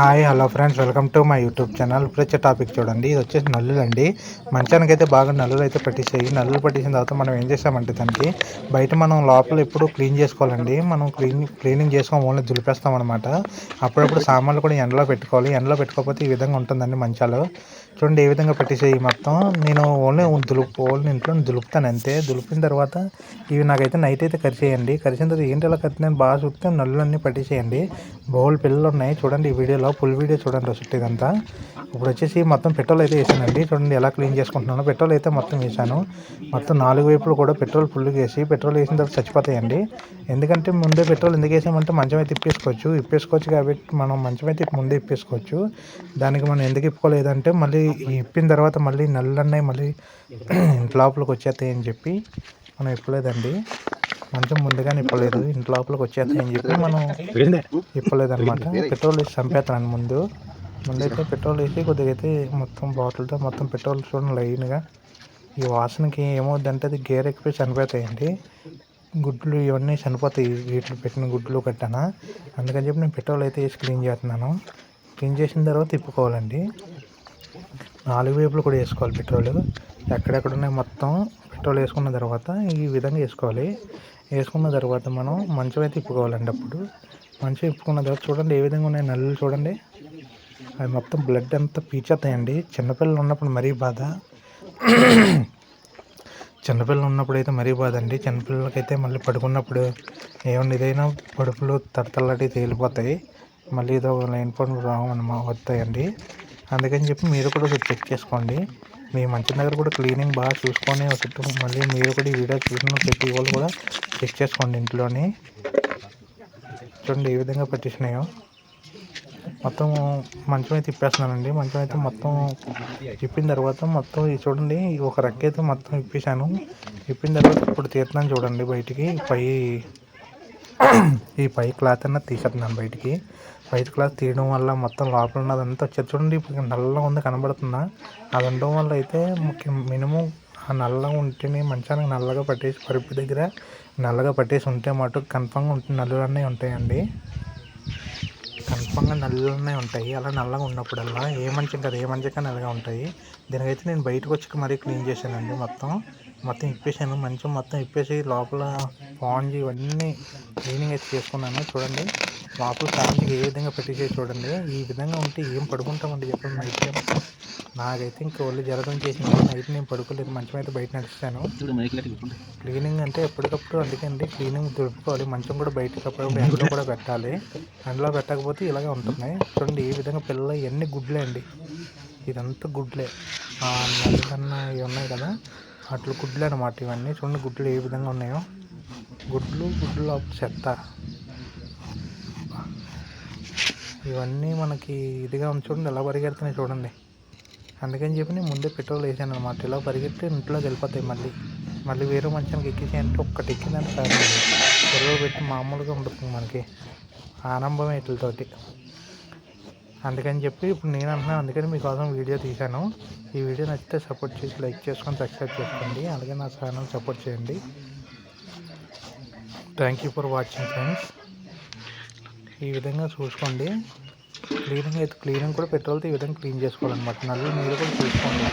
Hi hello friends welcome to my YouTube channel ఇప్పుడు వచ్చే topic చూడండి. ఇది వచ్చేసి నల్లులు అండి మంచానికి అయితే బాగా నల్లులు అయితే పట్టించాయి. నల్లులు పట్టించిన తర్వాత మనం ఏం చేస్తామంటే దానికి బయట మనం లోపల ఎప్పుడు క్లీన్ చేసుకోవాలండి. మనం క్లీన్ క్లీనింగ్ చేసుకోవాలి ఓన్లీ దులిపేస్తాం అనమాట అప్పుడప్పుడు సామాన్లు కూడా ఎండలో పెట్టుకోవాలి. ఎండలో పెట్టుకోకపోతే ఈ విధంగా ఉంటుందండి మంచాలు. చూడండి ఏ విధంగా పట్టించాయి మొత్తం. నేను ఓన్లీ దులుపు ఓన్లీ ఇంట్లో దులుపుతాను అంతే. దులిపిన తర్వాత ఇవి నాకైతే నైట్ అయితే కరిచేయండి. కరిచిన తర్వాత ఏంటి ఇలా కరిచినాయి బాగా చూస్తే నల్లులు అన్నీ బౌల్ పిల్లలు ఉన్నాయి. చూడండి ఈ వీడియోలో ఫుల్ వీడియో చూడండి చుట్టూ ఇదంతా. ఇప్పుడు వచ్చేసి మొత్తం పెట్రోల్ అయితే వేసానండి. చూడండి ఎలా క్లీన్ చేసుకుంటున్నాను. పెట్రోల్ అయితే మొత్తం వేసాను. మొత్తం నాలుగు వైపులు కూడా పెట్రోల్ ఫుల్గా వేసి పెట్రోల్ వేసిన తర్వాత చచ్చిపోతాయండి. ఎందుకంటే ముందే పెట్రోల్ ఎందుకు వేసామంటే మంచం అయితే ఇప్పేసుకోవచ్చు ఇప్పేసుకోవచ్చు కాబట్టి మనం మంచం అయితే ముందే ఇప్పేసుకోవచ్చు. దానికి మనం ఎందుకు ఇప్పుకోలేదంటే మళ్ళీ ఇప్పిన తర్వాత మళ్ళీ నల్లన్నాయి మళ్ళీ ఇంటి లోపలికి వచ్చేస్తాయి అని చెప్పి మనం ఇప్పలేదండి. మంచం ముందుగానే ఇప్పలేదు ఇంటి లోపలికి వచ్చేస్తాయి అని చెప్పి మనం ఇప్పలేదు అనమాట పెట్రోల్ వేసి చంపేస్తాను ముందు. ముందైతే పెట్రోల్ వేసి కొద్దిగా అయితే మొత్తం బాటిల్తో మొత్తం పెట్రోల్ చూడండి లైన్గా. ఈ వాసనకి ఏమవుద్దంటే అది గేర్ ఎక్కిపోయి చనిపోతాయండి. గుడ్లు ఇవన్నీ చనిపోతాయి. వీటిలో పెట్టిన గుడ్లు కట్టానా. అందుకని చెప్పి నేను పెట్రోల్ అయితే వేసి క్లీన్ చేస్తున్నాను. క్లీన్ చేసిన తర్వాత తిప్పుకోవాలండి. నాలుగు వైపులు కూడా వేసుకోవాలి పెట్రోల్. ఎక్కడెక్కడ ఉన్నాయి మొత్తం పెట్రోల్ వేసుకున్న తర్వాత ఈ విధంగా వేసుకోవాలి. వేసుకున్న తర్వాత మనం మంచం అయితే ఇప్పుకోవాలండి అప్పుడు. మంచం ఇప్పుకున్న తర్వాత చూడండి ఏ విధంగా ఉన్నాయి నల్లులు చూడండి. అవి మొత్తం బ్లడ్ అంతా పీచేస్తాయండి చిన్నపిల్లలు ఉన్నప్పుడు మరీ బాధ. చిన్నపిల్లలు ఉన్నప్పుడు అయితే మరీ బాధ అండి. చిన్నపిల్లలకైతే మళ్ళీ పడుకున్నప్పుడు ఏమన్నా ఇదైనా పడుపులు తడతలాంటివి తేలిపోతాయి. మళ్ళీ ఏదో లైన్ పనులు రావన్నమా వస్తాయండి. అందుకని చెప్పి మీరు కూడా ఒకసారి చెక్ చేసుకోండి. మీ మంచి దగ్గర కూడా క్లీనింగ్ బాగా చూసుకొని ఒకటి మళ్ళీ మీరు కూడా ఈ వీడియో చూసిన ప్రతి వాళ్ళు కూడా చెక్ చేసుకోండి ఇంట్లోని. చూడండి ఏ విధంగా పట్టించినాయో. మొత్తం మంచం అయితే ఇప్పేస్తున్నానండి మంచం అయితే మొత్తం ఇప్పిన తర్వాత మొత్తం చూడండి ఒక రెక్క అయితే మొత్తం ఇప్పేసాను ఇప్పిన తర్వాత ఇప్పుడు తీస్తున్నాను చూడండి బయటికి. పై ఈ పై క్లాత్ అన్న తీసేస్తున్నాను బయటికి. వైట్ క్లాత్ తీయడం వల్ల మొత్తం లోపల ఉన్నదంతా వచ్చేది. చూడండి ఇప్పుడు నల్లగా ఉంది కనబడుతుందా? అది ఉండడం వల్ల అయితే ముఖ్యం మినిమం ఆ నల్లగా ఉంటేనే మంచానికి నల్లగా పట్టేసి పరుపు దగ్గర నల్లగా పట్టేసి ఉంటే మటుకు కన్ఫామ్గా ఉంటుంది నల్లులన్నీ ఉంటాయండి. కన్ఫామ్గా నల్లులన్నీ ఉంటాయి. అలా నల్లగా ఉన్నప్పుడల్లా ఏ మంచం కదా ఏ మంచం నల్లగా ఉంటాయి. దీనికైతే నేను బయటకు వచ్చి మరీ క్లీన్ చేశానండి మొత్తం. మొత్తం ఇప్పేసాను. మంచం మొత్తం ఇప్పేసి లోపల స్పాంజ్ ఇవన్నీ క్లీనింగ్ అయితే చేసుకున్నాను. చూడండి లోపల స్పాంజ్ ఏ విధంగా పెట్టేసి చూడండి. ఈ విధంగా ఉంటే ఏం పడుకుంటామండి చెప్పండి నైట్ టైం నాకైతే ఇంకా ఒళ్ళు జలదం చేసింది. నైట్ నేను పడుకోలేదు. మంచం అయితే బయట నడుస్తాను. క్లీనింగ్ అంటే ఎప్పటికప్పుడు అందుకండి క్లీనింగ్ దులుపుకోవాలి మంచం కూడా బయటకు అప్పుడప్పుడు ఎండలో కూడా పెట్టాలి. ఎండలో పెట్టకపోతే ఇలాగే ఉంటున్నాయి. చూడండి ఈ విధంగా పిల్లలు ఇవన్నీ గుడ్లే అండి. ఇదంతా గుడ్లే. నల్లకన్నా ఇవి ఉన్నాయి కదా. అట్లా గుడ్లు అనమాట ఇవన్నీ. చూడండి గుడ్లు ఏ విధంగా ఉన్నాయో. గుడ్లు గుడ్లు చెత్త. ఇవన్నీ మనకి ఇదిగా ఉంది చూడండి ఎలా పరిగెడుతున్నాయి చూడండి. అందుకని చెప్పి నేను ముందే పెట్రోల్ వేసాను అనమాట ఇలా పరిగెత్తి ఇంట్లోకి వెళ్ళిపోతాయి మళ్ళీ. మళ్ళీ వేరే మంచానికి ఎక్కించి అంటే ఒక్కటి ఎక్కిందంటే సార్ పెట్రోల్ పెట్టి మామూలుగా ఉంటుంది మనకి. ఆనంభం వీటితోటి. అందుకని చెప్పి ఇప్పుడు నేను అంటున్నాను అందుకని మీకోసం వీడియో తీశాను. ఈ వీడియో నచ్చితే సపోర్ట్ చేసి లైక్ చేసుకొని సబ్స్క్రైబ్ చేసుకోండి. అలాగే నా ఛానల్ సపోర్ట్ చేయండి. Thank you for watching friends ఈ విధంగా చూసుకోండి. క్లీనింగ్ అయితే క్లీనింగ్ కూడా పెట్రోల్తో ఈ విధంగా క్లీన్ చేసుకోవాలన్నమాట. నల్లు మీరు కూడా చూసుకోండి.